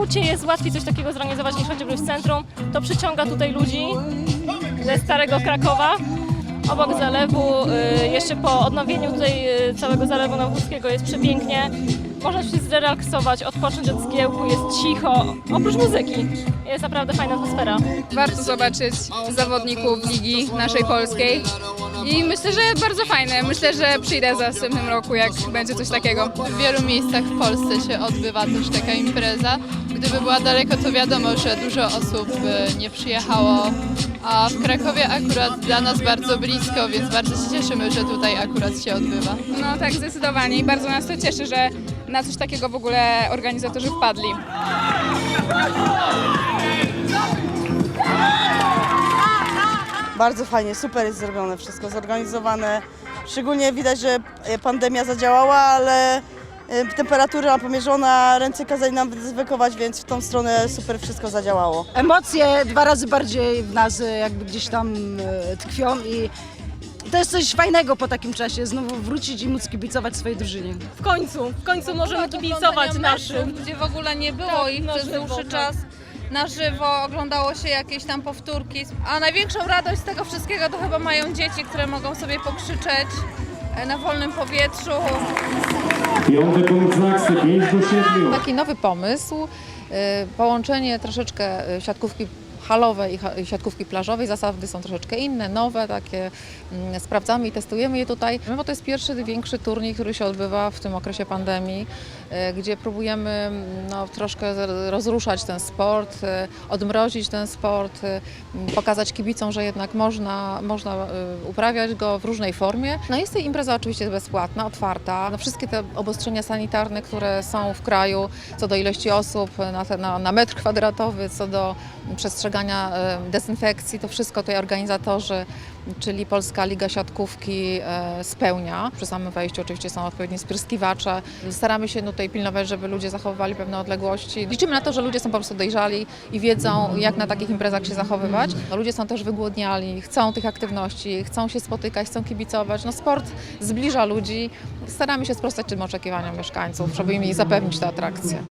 Hucie jest łatwiej coś takiego zorganizować niż chociażby w centrum. To przyciąga tutaj ludzi ze starego Krakowa. Obok zalewu, y, jeszcze po odnowieniu tutaj y, całego zalewu Nawłódzkiego jest przepięknie. Można się zrelaksować, odpocząć od zgiełku, jest cicho, oprócz muzyki. Jest naprawdę fajna atmosfera. Warto zobaczyć zawodników ligi naszej polskiej. I myślę, że bardzo fajne. Myślę, że przyjdę za następnym roku, jak będzie coś takiego. W wielu miejscach w Polsce się odbywa też taka impreza. Gdyby była daleko, to wiadomo, że dużo osób by nie przyjechało. A w Krakowie akurat dla nas bardzo blisko, więc bardzo się cieszymy, że tutaj akurat się odbywa. No tak, zdecydowanie. I bardzo nas to cieszy, że na coś takiego w ogóle organizatorzy wpadli. Bardzo fajnie, super jest zrobione wszystko, zorganizowane. Szczególnie widać, że e, pandemia zadziałała, ale e, temperatura pomierzona, ręce kazali nam dezynfekować, więc w tą stronę super wszystko zadziałało. emocje dwa razy bardziej w nas e, jakby gdzieś tam e, tkwią i to jest coś fajnego po takim czasie, znowu wrócić i móc kibicować swojej drużynie. W końcu, w końcu możemy kibicować naszym. gdzie w ogóle nie było Tak, ich przez żywo, dłuższy tak. czas. Na żywo oglądało się jakieś tam powtórki. A największą radość z tego wszystkiego to chyba mają dzieci, które mogą sobie pokrzyczeć na wolnym powietrzu. Piąty punkt z Laksy, 5 do 7. Taki nowy pomysł, y, połączenie troszeczkę y, siatkówki halowej i siatkówki plażowej. Zasady są troszeczkę inne, nowe, takie mm, sprawdzamy i testujemy je tutaj. No bo to jest pierwszy większy turniej, który się odbywa w tym okresie pandemii, y, gdzie próbujemy mm, no, troszkę rozruszać ten sport, y, odmrozić ten sport, y, m, pokazać kibicom, że jednak można, można uprawiać go w różnej formie. No jest to impreza oczywiście bezpłatna, otwarta. No, wszystkie te obostrzenia sanitarne, które są w kraju, co do ilości osób na, te, na, na metr kwadratowy, co do przestrzegania e, dezynfekcji, to wszystko tutaj organizatorzy, czyli Polska Liga Siatkówki e, spełnia. Przy samym wejściu oczywiście są odpowiednie spryskiwacze. Staramy się tutaj pilnować, żeby ludzie zachowywali pewne odległości. Liczymy na to, że ludzie są po prostu dojrzali i wiedzą, jak na takich imprezach się zachowywać. Ludzie są też wygłodniali, chcą tych aktywności, chcą się spotykać, chcą kibicować. No, sport zbliża ludzi. Staramy się sprostać tym oczekiwaniom mieszkańców, żeby im zapewnić tę atrakcję.